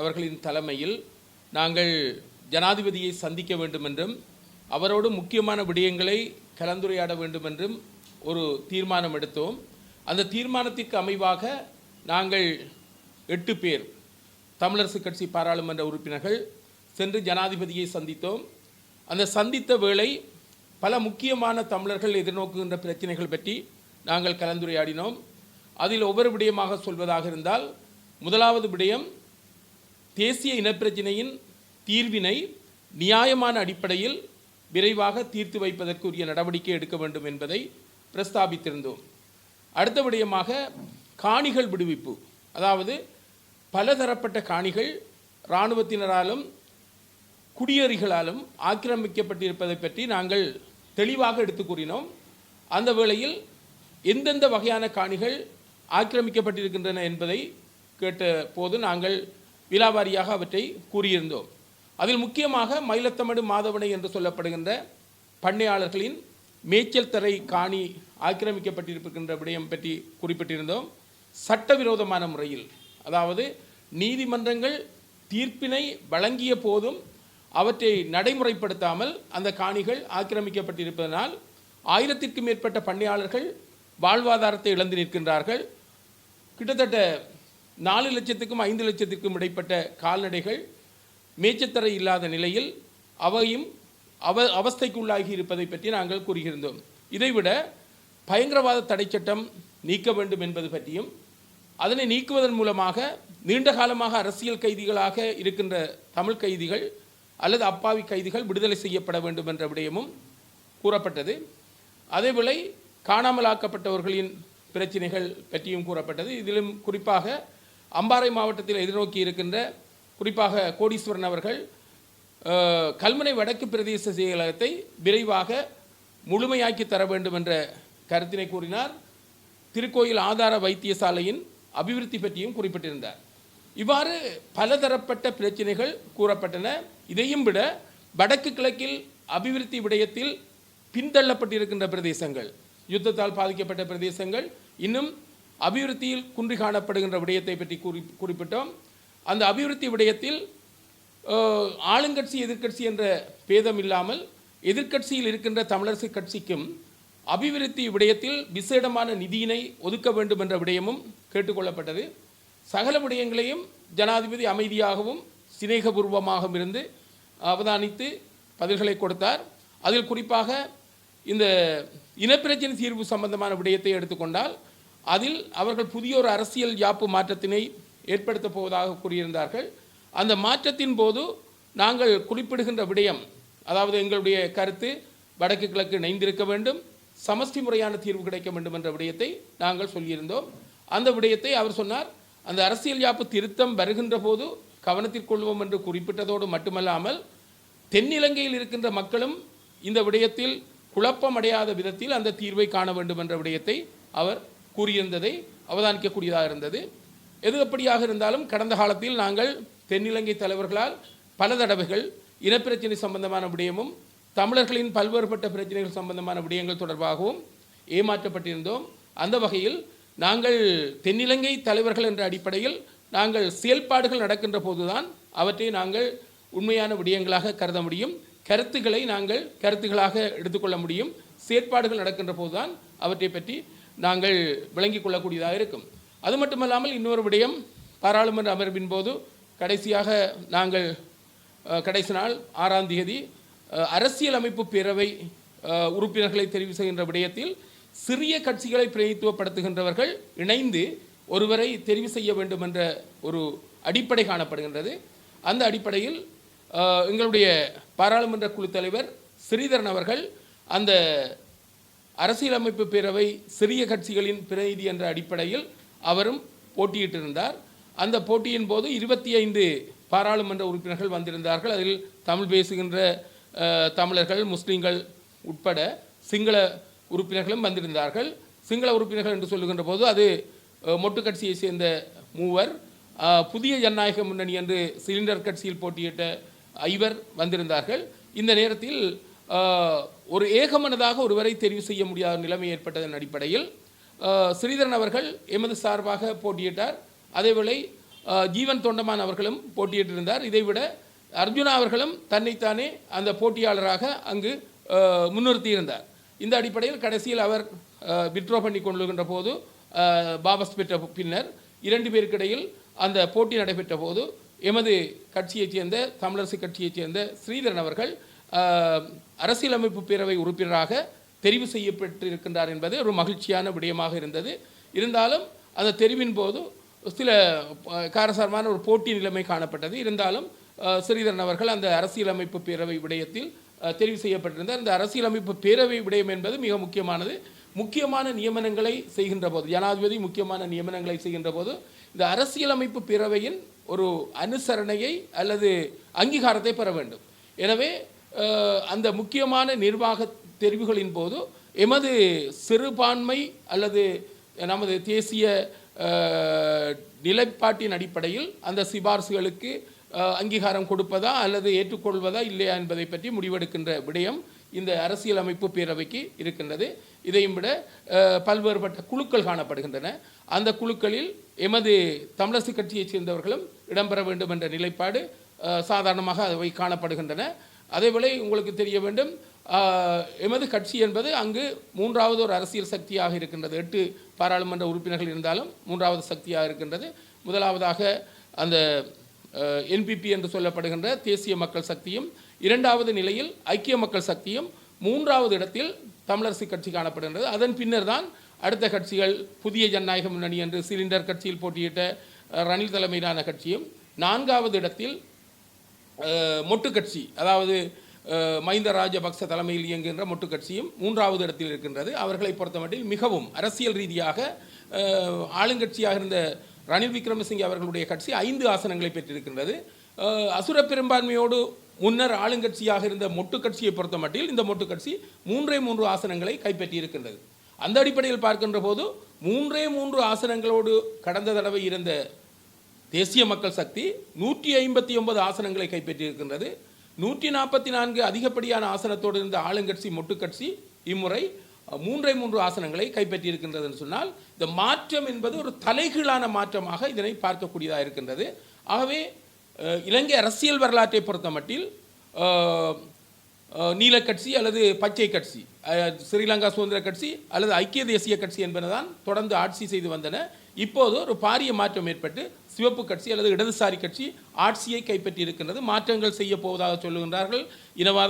அவர்களின் தலைமையில் நாங்கள் ஜனாதிபதியை சந்திக்க வேண்டும் என்றும் அவரோடு முக்கியமான விடயங்களை கலந்துரையாட வேண்டும் என்றும் ஒரு தீர்மானம் எடுத்தோம். அந்த தீர்மானத்திற்கு அமைவாக நாங்கள் எட்டு பேர் தமிழரசு கட்சி பாராளுமன்ற உறுப்பினர்கள் சென்று ஜனாதிபதியை சந்தித்தோம். அந்த சந்தித்த வேளை பல முக்கியமான தமிழர்கள் எதிர்நோக்குகின்ற பிரச்சனைகள் பற்றி நாங்கள் கலந்துரையாடினோம். அதில் ஒவ்வொரு விடயமாக சொல்வதாக இருந்தால் முதலாவது விடயம் தேசிய இனப்பிரச்சினையின் தீர்வினை நியாயமான அடிப்படையில் விரைவாக தீர்த்து வைப்பதற்குரிய நடவடிக்கை எடுக்க வேண்டும் என்பதை பிரஸ்தாபித்திருந்தோம். அடுத்த விடயமாக காணிகள் விடுவிப்பு. அதாவது பலதரப்பட்ட காணிகள் இராணுவத்தினராலும் குடியேறிகளாலும் ஆக்கிரமிக்கப்பட்டிருப்பதை பற்றி நாங்கள் தெளிவாக எடுத்து கூறினோம். அந்த வேளையில் எந்தெந்த வகையான காணிகள் ஆக்கிரமிக்கப்பட்டிருக்கின்றன என்பதை கேட்ட போது நாங்கள் விலாவாரியாக அவற்றை கூறியிருந்தோம். அதில் முக்கியமாக மயிலத்தமடு மாதவனை என்று சொல்லப்படுகின்ற பண்ணையாளர்களின் மேய்ச்சல் தரை காணி ஆக்கிரமிக்கப்பட்டிருக்கின்ற விடயம் பற்றி குறிப்பிட்டிருந்தோம். சட்டவிரோதமான முறையில். அதாவது நீதிமன்றங்கள் தீர்ப்பினை வழங்கிய போதும் அவற்றை நடைமுறைப்படுத்தாமல் அந்த காணிகள் ஆக்கிரமிக்கப்பட்டிருப்பதனால் ஆயிரத்திற்கும் மேற்பட்ட பண்ணையாளர்கள் வாழ்வாதாரத்தை இழந்து நிற்கின்றார்கள். கிட்டத்தட்ட நாலு லட்சத்துக்கும் ஐந்து லட்சத்துக்கும் இடைப்பட்ட கால்நடைகள் மேச்சத்தரை இல்லாத நிலையில் அவையும் அவ அவஸ்தைக்குள்ளாகி இருப்பதை பற்றி நாங்கள் கூறுகின்றோம் இதைவிட பயங்கரவாத தடை சட்டம் நீக்க வேண்டும் என்பது பற்றியும் அதனை நீக்குவதன் மூலமாக நீண்ட காலமாக அரசியல் கைதிகளாக இருக்கின்ற தமிழ் கைதிகள் அல்லது அப்பாவி கைதிகள் விடுதலை செய்யப்பட வேண்டும் என்ற விடயமும் கூறப்பட்டது. அதேவேளை காணாமலாக்கப்பட்டவர்களின் பிரச்சனைகள் பற்றியும் கூறப்பட்டது. இதிலும் குறிப்பாக அம்பாறை மாவட்டத்தில் எதிர்நோக்கி இருக்கின்ற குறிப்பாக கோடீஸ்வரன் அவர்கள் கல்முனை வடக்கு பிரதேச செயலகத்தை விரைவாக முழுமையாக்கி தர வேண்டும் என்ற கருத்தினை கூறினார். திருக்கோயில் ஆதார வைத்தியசாலையின் அபிவிருத்தி பற்றியும் குறிப்பிட்டிருந்தார். இவ்வாறு பலதரப்பட்ட பிரச்சனைகள் கூறப்பட்டன. இதையும் விட வடக்கு கிழக்கில் அபிவிருத்தி விடயத்தில் பின்தள்ளப்பட்டிருக்கின்ற பிரதேசங்கள் யுத்தத்தால் பாதிக்கப்பட்ட பிரதேசங்கள் இன்னும் அபிவிருத்தியில் குன்றி காணப்படுகின்ற விடயத்தை பற்றி குறி குறிப்பிட்டோம். அந்த அபிவிருத்தி விடயத்தில் ஆளுங்கட்சி எதிர்க்கட்சி என்ற பேதம் இல்லாமல் எதிர்க்கட்சியில் இருக்கின்ற தமிழரசு கட்சிக்கும் அபிவிருத்தி விடயத்தில் விசேடமான நிதியினை ஒதுக்க வேண்டும் என்ற விடயமும் கேட்டுக்கொள்ளப்பட்டது. சகல விடயங்களையும் ஜனாதிபதி அமைதியாகவும் சிநேகபூர்வமாகவும் இருந்து அவதானித்து பதில்களை கொடுத்தார். அதில் குறிப்பாக இந்த இனப்பிரச்சனை தீர்வு சம்பந்தமான விடயத்தை எடுத்துக்கொண்டால் அதில் அவர்கள் புதிய ஒரு அரசியல் யாப்பு மாற்றத்தினை ஏற்படுத்தப் போவதாக கூறியிருந்தார்கள். அந்த மாற்றத்தின் போது நாங்கள் குறிப்பிடுகின்ற விடயம் அதாவது எங்களுடைய கருத்து வடக்கு கிழக்கு இணைந்திருக்க வேண்டும் சமஷ்டி முறையான தீர்வு கிடைக்க வேண்டும் என்ற விடயத்தை நாங்கள் சொல்லியிருந்தோம். அந்த விடயத்தை அவர் சொன்னார் அந்த அரசியல் யாப்பு திருத்தம் வருகின்ற போது கவனத்திற்கொள்வோம் என்று குறிப்பிட்டதோடு மட்டுமல்லாமல் தென்னிலங்கையில் இருக்கின்ற மக்களும் இந்த விடயத்தில் குழப்பமடையாத விதத்தில் அந்த தீர்வை காண வேண்டும் என்ற விடயத்தை அவர் கூறியிருந்ததை அவதானிக்கக்கூடியதாக இருந்தது. எது எப்படியாக இருந்தாலும் கடந்த காலத்தில் நாங்கள் தென்னிலங்கை தலைவர்களால் பல தடவைகள் இனப்பிரச்சினை சம்பந்தமான விடயமும் தமிழர்களின் பல்வேறுபட்ட பிரச்சனைகள் சம்பந்தமான விடயங்கள் தொடர்பாகவும் ஏமாற்றப்பட்டிருந்தோம். அந்த வகையில் நாங்கள் தென்னிலங்கை தலைவர்கள் என்ற அடிப்படையில் நாங்கள் செயல்பாடுகள் நடக்கின்ற போதுதான் அவற்றை நாங்கள் உண்மையான விடயங்களாக கருத முடியும். கருத்துக்களை நாங்கள் கருத்துக்களாக எடுத்துக்கொள்ள முடியும். செயற்பாடுகள் நடக்கின்ற போதுதான் அவற்றை பற்றி நாங்கள் விளங்கிக் கொள்ளக்கூடியதாக இருக்கும். அது மட்டுமல்லாமல் இன்னொரு விடயம் பாராளுமன்ற அமர்வின் போது கடைசியாக நாங்கள் கடைசி நாள் ஆறாம் தேதி அரசியலமைப்பு பேரவை உறுப்பினர்களை தெரிவு செய்கின்ற விடயத்தில் சிறிய கட்சிகளை பிரதித்துவப்படுத்துகின்றவர்கள் இணைந்து ஒருவரை தெரிவு செய்ய வேண்டும் என்ற ஒரு அடிப்படை காணப்படுகின்றது. அந்த அடிப்படையில் எங்களுடைய பாராளுமன்ற குழு தலைவர் ஸ்ரீதரன் அவர்கள் அந்த அரசியலமைப்பு பேரவை சிறிய கட்சிகளின் பிரதிநிதி என்ற அடிப்படையில் அவரும் போட்டியிட்டிருந்தார். அந்த போட்டியின் போது இருபத்தி ஐந்து பாராளுமன்ற உறுப்பினர்கள் வந்திருந்தார்கள். அதில் தமிழ் பேசுகின்ற தமிழர்கள் முஸ்லீம்கள் உட்பட சிங்கள உறுப்பினர்களும் வந்திருந்தார்கள். சிங்கள உறுப்பினர்கள் என்று சொல்லுகின்ற போது அது மொட்டு கட்சியை சேர்ந்த மூவர் புதிய ஜனநாயக முன்னணி என்று சிலிண்டர் கட்சியில் போட்டியிட்ட ஐவர் வந்திருந்தார்கள். இந்த நேரத்தில் ஒரு ஏகமனதாக ஒருவரை தெரிவு செய்ய முடியாத நிலைமை ஏற்பட்டதன் அடிப்படையில் ஸ்ரீதரன் அவர்கள் எமது சார்பாக போட்டியிட்டார். அதேவேளை ஜீவன் தொண்டமான் அவர்களும் போட்டியிட்டிருந்தார். இதைவிட அர்ஜுனா அவர்களும் தன்னைத்தானே அந்த போட்டியாளராக அங்கு முன்னிறுத்தியிருந்தார். இந்த அடிப்படையில் கடைசியில் அவர் வித்ட்ரா பண்ணி கொள்ளுகின்ற போது அஹ், வாபஸ் பெற்ற பின்னர் இரண்டு பேருக்கிடையில் அந்த போட்டி நடைபெற்ற போது எமது கட்சியைச் சேர்ந்த தமிழரசு கட்சியைச் சேர்ந்த ஸ்ரீதரன் அவர்கள் அரசியலமைப்பு பேரவை உறுப்பினராக தெரிவு செய்யப்பட்டிருக்கின்றார் என்பது ஒரு மகிழ்ச்சியான விடயமாக இருந்தது. இருந்தாலும் அந்த தெரிவின் போது சில காரசாரமான ஒரு போட்டி நிலைமை காணப்பட்டது. இருந்தாலும் ஸ்ரீதரன் அவர்கள் அந்த அரசியலமைப்பு பேரவை விடயத்தில் தெரிவு செய்யப்பட்டிருந்தார். இந்த அரசியலமைப்பு பேரவை விடயம் என்பது மிக முக்கியமானது. முக்கியமான நியமனங்களை செய்கின்ற போது ஜனாதிபதி முக்கியமான நியமனங்களை செய்கின்ற போது இந்த அரசியலமைப்பு பேரவையின் ஒரு அனுசரணையை அல்லது அங்கீகாரத்தை பெற வேண்டும். எனவே அந்த முக்கியமான நிர்வாக தெரிவுகளின் போது எமது சிறுபான்மை அல்லது நமது தேசிய நிலைப்பாட்டின் அடிப்படையில் அந்த சிபார்சுகளுக்கு அங்கீகாரம் கொடுப்பதா அல்லது ஏற்றுக்கொள்வதா இல்லையா என்பதை பற்றி முடிவெடுக்கின்ற விடயம் இந்த அரசியலமைப்பு பேரவைக்கு இருக்கின்றது. இதையும் விட பல்வேறுபட்ட குழுக்கள் காணப்படுகின்றன. அந்த குழுக்களில் எமது தமிழரசு கட்சியைச் சேர்ந்தவர்களும் இடம்பெற வேண்டும் என்ற நிலைப்பாடு சாதாரணமாக அவை காணப்படுகின்றன. அதேவேளை உங்களுக்கு தெரிய வேண்டும் எமது கட்சி என்பது அங்கு மூன்றாவது ஒரு அரசியல் சக்தியாக இருக்கின்றது. எட்டு பாராளுமன்ற உறுப்பினர்கள் இருந்தாலும் மூன்றாவது சக்தியாக இருக்கின்றது. முதலாவதாக அந்த என்பிபி என்று சொல்லப்படுகின்ற தேசிய மக்கள் சக்தியும் இரண்டாவது நிலையில் ஐக்கிய மக்கள் சக்தியும் மூன்றாவது இடத்தில் தமிழரசு கட்சி காணப்படுகின்றது. அதன் பின்னர் தான் அடுத்த கட்சிகள் புதிய ஜனநாயக முன்னணி என்று சிலிண்டர் கட்சியில் போட்டியிட்ட ரணில் தலைமையிலான கட்சியும் நான்காவது இடத்தில் மொட்டு கட்சி அதாவது அஹ், மஹிந்த ராஜபக்ச தலைமையில் இயங்குகின்ற மொட்டு கட்சியும் மூன்றாவது இடத்தில் இருக்கின்றது. அவர்களை பொறுத்தமட்டில் மிகவும் அரசியல் ரீதியாக ஆளுங்கட்சியாக இருந்த ரணில் விக்ரமசிங்கே அவர்களுடைய கட்சி ஐந்து ஆசனங்களை பெற்றிருக்கின்றது. அசுர பெரும்பான்மையோடு முன்னர் ஆளுங்கட்சியாக இருந்த மொட்டு கட்சியை பொறுத்தமட்டில் இந்த மொட்டு கட்சி மூன்றே மூன்று ஆசனங்களை கைப்பற்றியிருக்கின்றது. அந்த அடிப்படையில் பார்க்கின்ற போது மூன்றே மூன்று ஆசனங்களோடு கடந்த தடவை இருந்த தேசிய மக்கள் சக்தி நூற்றி ஐம்பத்தி ஒன்பது ஆசனங்களை கைப்பற்றியிருக்கின்றது. நூற்றி நாற்பத்தி நான்கு அதிகப்படியான ஆசனத்தோடு இருந்த ஆளுங்கட்சி மொட்டுக்கட்சி இம்முறை மூன்றை மூன்று ஆசனங்களை கைப்பற்றியிருக்கின்றது என்று சொன்னால் இந்த மாற்றம் என்பது ஒரு தலைகீழான மாற்றமாக இதனை பார்க்கக்கூடியதாக இருக்கின்றது. ஆகவே இலங்கை அரசியல் வரலாற்றை பொறுத்தமட்டில் மட்டில் நீலக்கட்சி அல்லது பச்சை கட்சி ஸ்ரீலங்கா சுதந்திர கட்சி அல்லது ஐக்கிய தேசிய கட்சி என்பனதான் தொடர்ந்து ஆட்சி செய்து வந்தன. இப்போது ஒரு பாரிய மாற்றம் ஏற்பட்டு சிவப்பு கட்சி அல்லது இடதுசாரி கட்சி ஆட்சியை கைப்பற்றி இருக்கின்றது மாற்றங்கள் செய்ய போவதாக சொல்லுகின்றார்கள். இனவாத